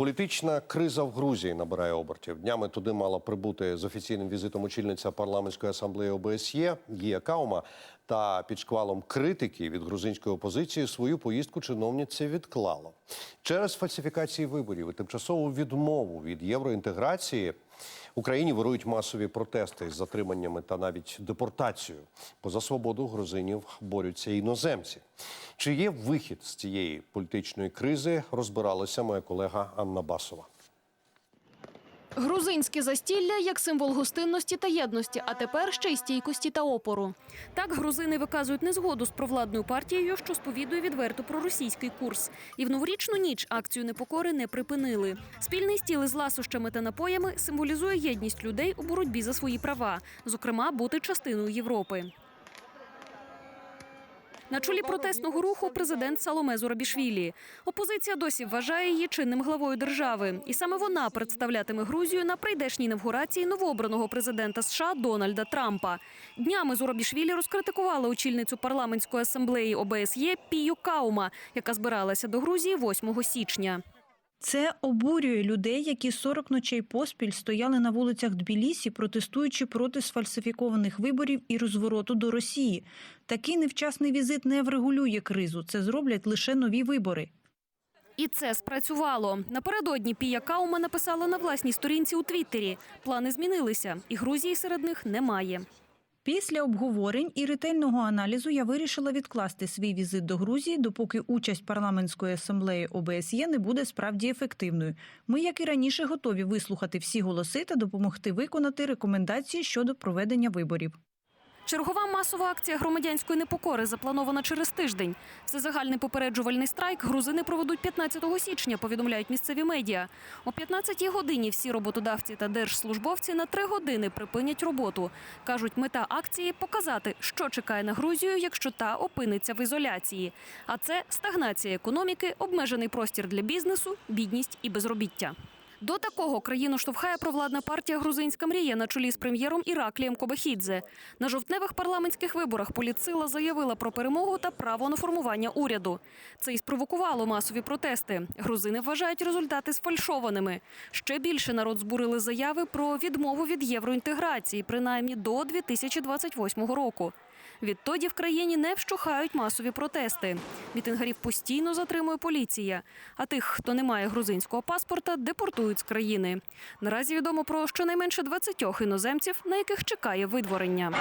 Політична криза в Грузії набирає обертів. Днями туди мала прибути з офіційним візитом очільниця парламентської асамблеї ОБСЄ Гія Каума. Та під шквалом критики від грузинської опозиції свою поїздку чиновниця відклала через фальсифікації виборів і тимчасову відмову від євроінтеграції. Україні вирують масові протести з затриманнями та навіть депортацією. Поза свободу грузинів борються іноземці. Чи є вихід з цієї політичної кризи? Розбиралася моя колега Анна Басова. Грузинське застілля як символ гостинності та єдності, а тепер ще й стійкості та опору. Так грузини виказують незгоду з провладною партією, що сповідує відверто проросійський курс. І в новорічну ніч акцію непокори не припинили. Спільний стіл із ласощами та напоями символізує єдність людей у боротьбі за свої права, зокрема, бути частиною Європи. На чолі протестного руху президент Саломе Зурабішвілі. Опозиція досі вважає її чинним главою держави, і саме вона представлятиме Грузію на прийдешній інавгурації новообраного президента США Дональда Трампа. Днями Зурабішвілі розкритикувала очільницю парламентської асамблеї ОБСЄ Пію Каума, яка збиралася до Грузії 8 січня. Це обурює людей, які 40 ночей поспіль стояли на вулицях Тбілісі, протестуючи проти сфальсифікованих виборів і розвороту до Росії. Такий невчасний візит не врегулює кризу. Це зроблять лише нові вибори. І це спрацювало. Напередодні Пія Каума написала на власній сторінці у Твіттері. Плани змінилися, і Грузії серед них немає. Після обговорень і ретельного аналізу я вирішила відкласти свій візит до Грузії, допоки участь парламентської асамблеї ОБСЄ не буде справді ефективною. Ми, як і раніше, готові вислухати всі голоси та допомогти виконати рекомендації щодо проведення виборів. Чергова масова акція громадянської непокори запланована через тиждень. Всезагальний попереджувальний страйк грузини проведуть 15 січня, повідомляють місцеві медіа. О 15-й годині всі роботодавці та держслужбовці на три години припинять роботу. Кажуть, мета акції показати, що чекає на Грузію, якщо та опиниться в ізоляції. А це стагнація економіки, обмежений простір для бізнесу, бідність і безробіття. До такого країну штовхає провладна партія Грузинська мрія на чолі з прем'єром Іраклієм Кобахідзе. На жовтневих парламентських виборах політсила заявила про перемогу та право на формування уряду. Це і спровокувало масові протести. Грузини вважають результати сфальшованими. Ще більше народ збурили заяви про відмову від євроінтеграції, принаймні до 2028 року. Відтоді в країні не вщухають масові протести. Мітингарів постійно затримує поліція. А тих, хто не має грузинського паспорта, депортують з країни. Наразі відомо про щонайменше 20 іноземців, на яких чекає видворення.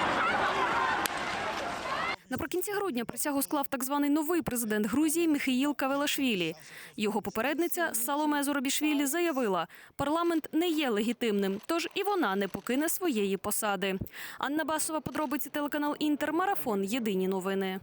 Наприкінці грудня присягу склав так званий новий президент Грузії Михаїл Кавелашвілі. Його попередниця Саломе Зоробішвілі заявила, парламент не є легітимним, тож і вона не покине своєї посади. Анна Басова, подробиці телеканал Інтер, марафон. Єдині новини.